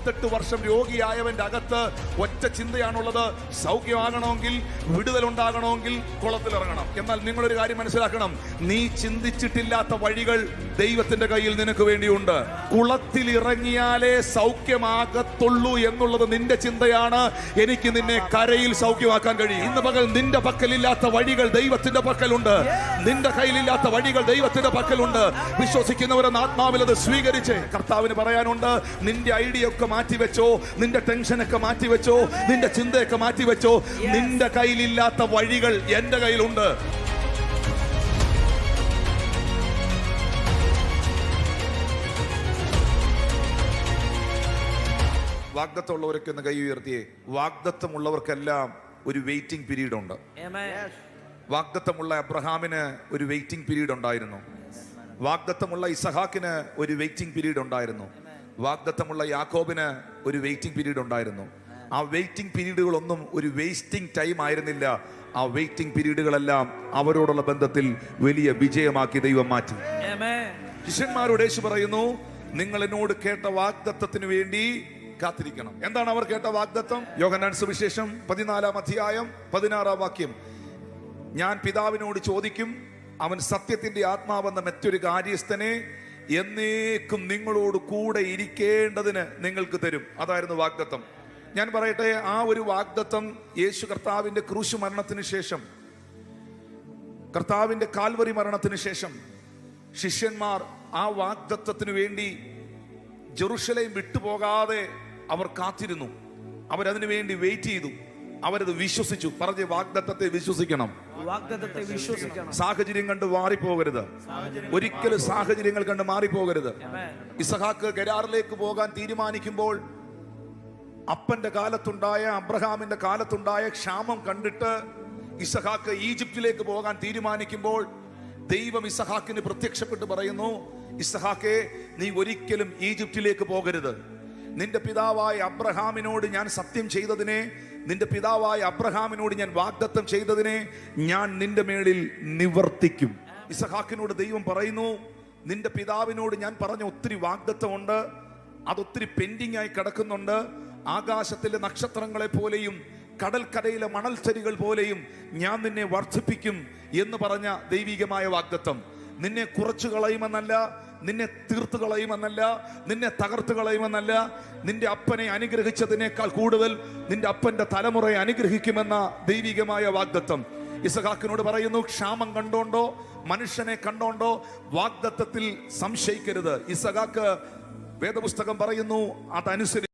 മുപ്പത്തെട്ട് വർഷം രോഗിയായവന്റെ അകത്ത് ഒറ്റ ചിന്തയാണുള്ളത്. സൗഖ്യമാകണമെങ്കിൽ വിടുതലുണ്ടാകണമെങ്കിൽ കുളത്തിലിറങ്ങണം. എന്നാൽ നിങ്ങളൊരു കാര്യം മനസ്സിലാക്കണം. നീ ചിന്തിച്ചിട്ടില്ലാത്ത വഴികൾ ദൈവത്തിന്റെ കയ്യിൽ നിനക്ക് വേണ്ടിയുണ്ട്. കുളത്തിൽ ഇറങ്ങിയാലേ സൗഖ്യമാകത്തുള്ളൂ എന്നുള്ളത് നിന്റെ ചിന്തയാണ്. എനിക്ക് നിന്നെ കരയിൽ സൗഖ്യമാക്കാൻ കഴിയും. ഇന്ന് പകൽ നിന്റെ പക്കലില്ലാത്ത വഴികൾ ദൈവത്തിന്റെ പക്കലുണ്ട്. നിന്റെ കയ്യിലില്ലാത്ത വഴികൾ ദൈവത്തിന്റെ പക്കലുണ്ട്. വിശ്വസിക്കുന്നവരെന്ന് ആത്മാവിൽ അത് സ്വീകരിച്ച് കർത്താവിന് പറയാനുണ്ട് നിന്റെ ഐഡിയ ഒക്കെ മാറ്റിവെച്ചോ? നിന്റെ ടെൻഷനൊക്കെ മാറ്റിവെച്ചോ? നിന്റെ ചിന്തയൊക്കെ മാറ്റിവെച്ചോ? നിന്റെ കയ്യിലില്ലാത്ത വഴികൾ എന്റെ കയ്യിലുണ്ട്. വാഗ്ദത്തമുള്ളവരൊക്കെ ഒന്ന് കൈ ഉയർത്തിയേ. വാഗ്ദത്തമുള്ളവർക്കെല്ലാം ഒരു വെയിറ്റിംഗ് പീരീഡ് ഉണ്ട്. വാഗ്ദത്തമുള്ള അബ്രഹാമിന് ഒരു വെയിറ്റിംഗ് പീരീഡ് ഉണ്ടായിരുന്നു. വാഗ്ദത്തമുള്ള ഇസഹാക്കിന് ഒരു വെയിറ്റിംഗ് പീരീഡ് ഉണ്ടായിരുന്നു. വാഗ്ദത്തമുള്ള യാക്കോബിന് ഒരു വെയിറ്റിംഗ് പീരീഡ് ഉണ്ടായിരുന്നു. ആ വെയിറ്റിംഗ് പീരീഡുകളൊന്നും ഒരു വേസ്റ്റിംഗ് ടൈം ആയിരുന്നില്ല. ആ വെയിറ്റിംഗ് പീരീഡുകളെല്ലാം അവരോടുള്ള ബന്ധത്തിൽ വലിയ വിജയമാക്കി ദൈവം മാറ്റി. ശിഷ്യന്മാരുടെ യേശു പറയുന്നു നിങ്ങൾ എന്നോട് കേട്ട വാഗ്ദത്തത്തിന് വേണ്ടി കാത്തിരിക്കണം. എന്താണ് അവർ കേട്ട വാഗ്ദത്തം? യോഹന്നാൻ സുവിശേഷം പതിനാലാം അധ്യായം പതിനാറാം വാക്യം. ഞാൻ പിതാവിനോട് ചോദിക്കും അവൻ സത്യത്തിന്റെ ആത്മാവെന്ന മറ്റൊരു കാര്യസ്ഥനെ എന്നേക്കും നിങ്ങളോട് കൂടെ ഇരിക്കേണ്ടതിന് നിങ്ങൾക്ക് തരും. അതായിരുന്നു വാഗ്ദത്തം. ഞാൻ പറയട്ടെ ആ ഒരു വാഗ്ദത്തം യേശു കർത്താവിന്റെ ക്രൂശ് മരണത്തിന് ശേഷം കർത്താവിന്റെ കാൽവറി മരണത്തിന് ശേഷം ശിഷ്യന്മാർ ആ വാഗ്ദത്തത്തിനു വേണ്ടി ജെറുഷലേം വിട്ടുപോകാതെ അവർ കാത്തിരുന്നു. അവരതിനു വേണ്ടി വെയിറ്റ് ചെയ്തു. അവരത് വിശ്വസിച്ചു. പറഞ്ഞ വാഗ്ദത്തത്തെ വിശ്വസിക്കണം. വാഗ്ദത്തത്തെ വിശ്വസിക്കണം. സാഹചര്യം കണ്ട് മാറിപ്പോകരുത്. ഒരിക്കലും സാഹചര്യങ്ങൾ കണ്ട് മാറിപ്പോകരുത്. ഇസഹാക്ക് ഗരാറിലേക്ക് പോകാൻ തീരുമാനിക്കുമ്പോൾ അപ്പന്റെ കാലത്തുണ്ടായ അബ്രഹാമിന്റെ കാലത്തുണ്ടായ ക്ഷാമം കണ്ടിട്ട് ഇസഹാക്ക് ഈജിപ്തിലേക്ക് പോകാൻ തീരുമാനിക്കുമ്പോൾ ദൈവം ഇസഹാക്കിന് പ്രത്യക്ഷപ്പെട്ട് പറയുന്നു ഇസഹാക്കെ നീ ഒരിക്കലും ഈജിപ്തിലേക്ക് പോകരുത്. നിന്റെ പിതാവായ അബ്രഹാമിനോട് ഞാൻ സത്യം ചെയ്തതിനെ നിന്റെ പിതാവായ അബ്രഹാമിനോട് ഞാൻ വാഗ്ദത്തം ചെയ്തതിനെ ഞാൻ നിന്റെ മേളിൽ നിവർത്തിക്കും. ഇസഹാക്കിനോട് ദൈവം പറയുന്നു നിന്റെ പിതാവിനോട് ഞാൻ പറഞ്ഞ ഒത്തിരി വാഗ്ദത്തമുണ്ട് അതൊത്തിരി പെൻഡിങ് ആയി കിടക്കുന്നുണ്ട്. ആകാശത്തിലെ നക്ഷത്രങ്ങളെ പോലെയും കടൽക്കരയിലെ മണൽച്ചരികൾ പോലെയും ഞാൻ നിന്നെ വർദ്ധിപ്പിക്കും എന്ന് പറഞ്ഞ ദൈവികമായ വാഗ്ദത്തം. നിന്നെ കുറച്ചു കളയുമെന്നല്ല നിന്നെ തീർത്തു കളയുമെന്നല്ല നിന്നെ തകർത്തു കളയുമെന്നല്ല. നിന്റെ അപ്പനെ അനുഗ്രഹിച്ചതിനേക്കാൾ കൂടുതൽ നിന്റെ അപ്പന്റെ തലമുറയെ അനുഗ്രഹിക്കുമെന്ന ദൈവികമായ വാഗ്ദത്തം. ഇസഹാക്കിനോട് പറയുന്നു ക്ഷാമം കണ്ടോണ്ടോ? മനുഷ്യനെ കണ്ടോണ്ടോ? വാഗ്ദത്തത്തിൽ സംശയിക്കരുത്. ഇസഹാക്ക് വേദപുസ്തകം പറയുന്നു അതനുസരിച്ച്